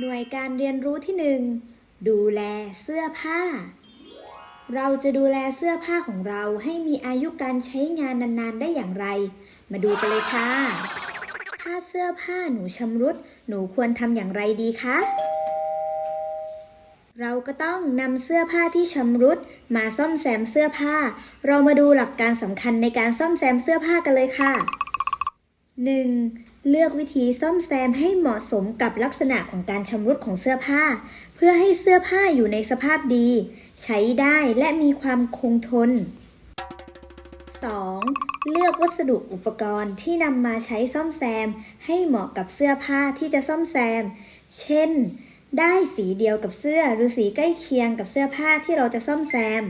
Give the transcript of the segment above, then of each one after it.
หน่วยการเรียนรู้ที่หนึ่งดูแลเสื้อผ้า เราจะดูแลเสื้อผ้าของเราให้มีอายุการใช้งานนานๆได้อย่างไร มาดูกันเลยค่ะ ถ้าเสื้อผ้าหนูชำรุด หนูควรทำอย่างไรดีคะ เราก็ต้องนำเสื้อผ้าที่ชำรุด มาซ่อมแซมเสื้อผ้า เรามาดูหลักการสำคัญในการซ่อมแซมเสื้อผ้ากันเลยค่ะ 1. เลือกวิธีซ่อมแซมให้เหมาะสมกับลักษณะของการชำรุดของเสื้อผ้า เพื่อให้เสื้อผ้าอยู่ในสภาพดี ใช้ได้และมีความคงทน 2. เลือกวัสดุอุปกรณ์ที่นำมาใช้ซ่อมแซม ให้เหมาะกับเสื้อผ้าที่จะซ่อมแซม เช่น ได้สีเดียวกับเสื้อหรือสีใกล้เคียงกับเสื้อผ้าที่เราจะซ่อมแซม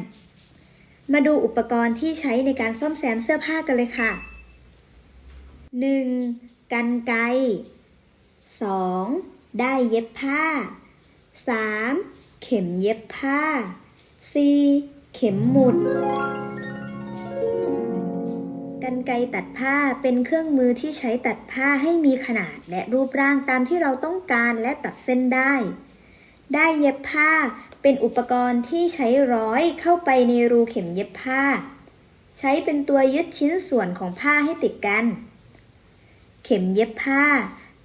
มาดูอุปกรณ์ที่ใช้ในการซ่อมแซมเสื้อผ้ากันเลยค่ะ 1. กันไกร 2. ได้เย็บผ้า 3. เข็มเย็บผ้า 4. เข็มหมุด กันไกรตัดผ้าเป็นเครื่องมือที่ใช้ตัดผ้าให้มีขนาดและรูปร่างตามที่เราต้องการและตัดเส้นได้ ได้เย็บผ้าเป็นอุปกรณ์ที่ใช้ร้อยเข้าไปในรูเข็มเย็บผ้า ใช้เป็นตัวยึดชิ้นส่วนของผ้าให้ติดกัน เข็มเย็บผ้า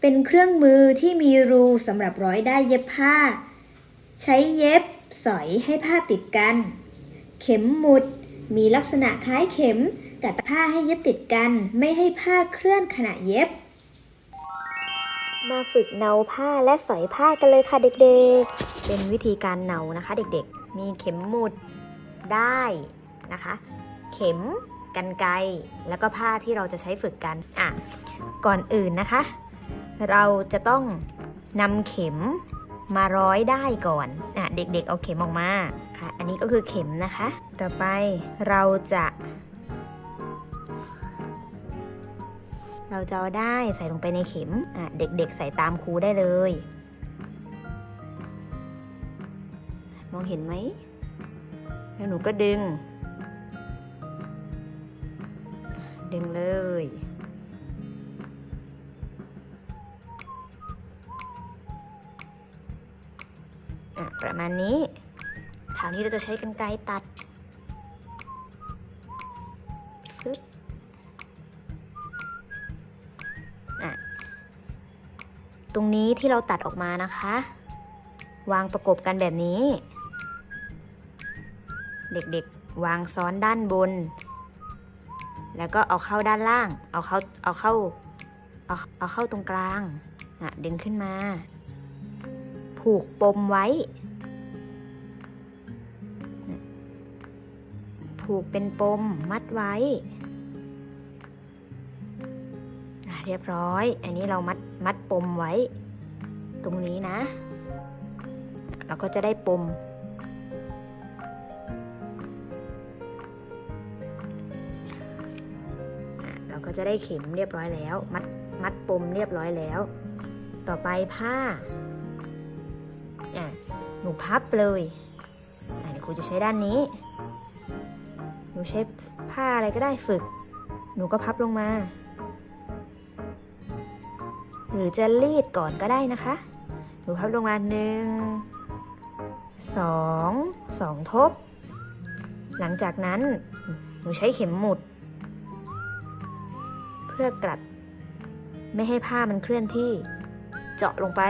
เป็นเครื่องมือที่มีรูสำหรับร้อยได้เย็บผ้า ใช้เย็บสอยให้ผ้าติดกัน เข็มหมุด มีลักษณะคล้ายเข็มกัดผ้าให้เยึดติดกันไม่ให้ผ้าเคลื่อนขณะเย็บ มาฝึกเนาผ้าและสอยผ้ากันเลยค่ะเด็กๆ เป็นวิธีการเนานะคะเด็กๆ มีเข็มหมุดได้นะคะ เข็ม กันไกรแล้วก็ผ้าที่เราจะใช้ฝึกกันอะก่อนอื่นนะคะ เราจะต้องนำเข็มมาร้อยได้ก่อนอะเด็กๆเอาเข็มออกมาค่ะ อันนี้ก็คือเข็มนะคะ ต่อไปเราจะ เราจะเอาได้ใส่ลงไปในเข็มอะเด็กๆใส่ตามครูได้เลย มองเห็นไหมแล้วหนูก็ดึง ดึงเลยอะประมาณนี้คราวนี้เราจะใช้กรรไกรตัดอะตรงนี้ที่เราตัดออกมานะคะ วางประกบกันแบบนี้ เด็กๆ วางซ้อนด้านบน แล้วก็เอาเข้าด้านล่าง เอาเข้า เอาเข้า เอาเอาเข้าตรงกลางอะดึงขึ้นมา ผูกปมไว้ ผูกเป็นปมมัดไว้เรียบร้อย อันนี้เรามัดมัดปมไว้ ตรงนี้นะ เราก็จะได้ปม ก็จะได้เข็มเรียบร้อยแล้ว มัดมัดปมเรียบร้อยแล้ว ต่อไปผ้าอะหนูพับเลยอะเดี๋ยวครูจะใช้ด้านนี้ หนูใช้ผ้าอะไรก็ได้ฝึก หนูก็พับลงมา หรือจะรีดก่อนก็ได้นะคะ หนูพับลงมาหนึ่งสองสองทบ หลังจากนั้นหนูใช้เข็มหมุด พื่อกลัด ไม่ให้ผ้ามันเคลื่อนที่ เจาะลงไป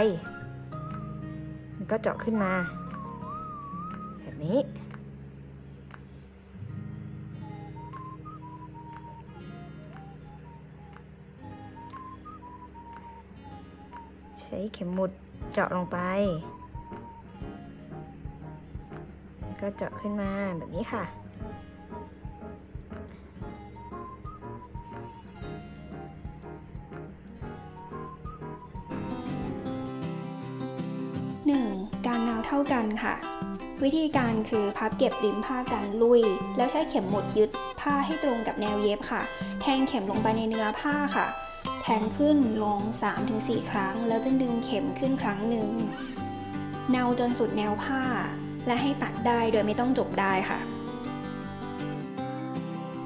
มันก็เจาะขึ้นมา แบบนี้ ใช้เข็มหมุดเจาะลงไป ก็เจาะขึ้นมาแบบนี้ค่ะ 1. การนาวเท่ากันค่ะ วิธีการคือพับเก็บริมผ้ากันลุย แล้วใช้เข็มหมุดยึดผ้าให้ตรงกับแนวเย็บค่ะ แทงเข็มลงไปในเนื้อผ้าค่ะ แทงขึ้นลง 3-4 ครั้ง แล้วจึงดึงเข็มขึ้นครั้งหนึ่งเนาจนสุดแนวผ้า และให้ตัดได้โดยไม่ต้องจบได้ค่ะ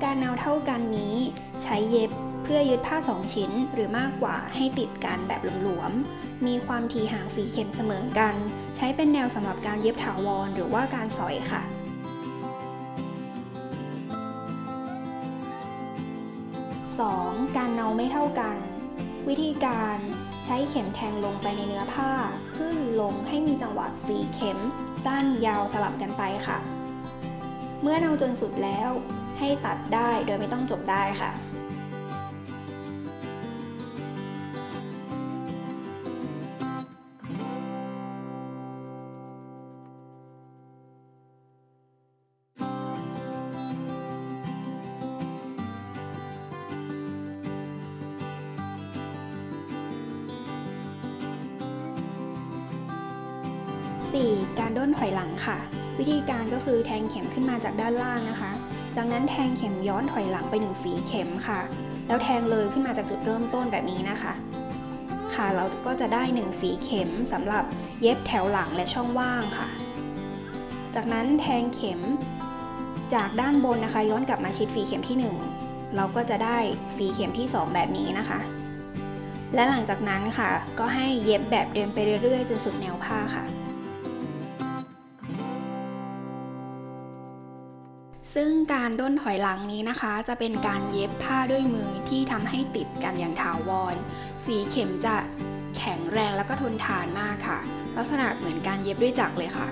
การเนาเท่ากันนี้ ใช้เย็บเพื่อยึดผ้า2ชิ้นหรือมากกว่าให้ติดกันแบบหลวมๆ มีความถี่ห่างฝีเข็มเสมอกัน ใช้เป็นแนวสำหรับการเย็บถาวรหรือว่าการสอยค่ะ 2. การเนาไม่เท่ากัน วิธีการใช้เข็มแทงลงไปในเนื้อผ้า ขึ้นลงให้มีจังหวะฝีเข็ม สั้นยาวสลับกันไปค่ะ เมื่อเนาจนสุดแล้ว ให้ตัดได้โดยไม่ต้องจบได้ค่ะ 4. การด้นถอยหลังค่ะ วิธีการก็คือแทงเข็มขึ้นมาจากด้านล่างนะคะ จากนั้นแทงเข็มย้อนถอยหลังไปหนึ่งฝีเข็มค่ะ แล้วแทงเลยขึ้นมาจากจุดเริ่มต้นแบบนี้นะคะ ค่ะเราก็จะได้หนึ่งฝีเข็มสำหรับเย็บแถวหลังและช่องว่างค่ะ จากนั้นแทงเข็มจากด้านบนนะคะ ย้อนกลับมาชิดฝีเข็มที่ 1 เราก็จะได้ฝีเข็มที่ 2 แบบนี้นะคะ และหลังจากนั้นค่ะ ก็ให้เย็บแบบเดินไปเรื่อยๆจนสุดแนวผ้าค่ะ ซึ่งการด้นถอยหลังนี้นะคะ จะเป็นการเย็บผ้าด้วยมือที่ทำให้ติดกันอย่างถาวร ฝีเข็มจะแข็งแรงแล้วก็ทนทานมากค่ะ ลักษณะเหมือนการเย็บด้วยจักรเลยค่ะ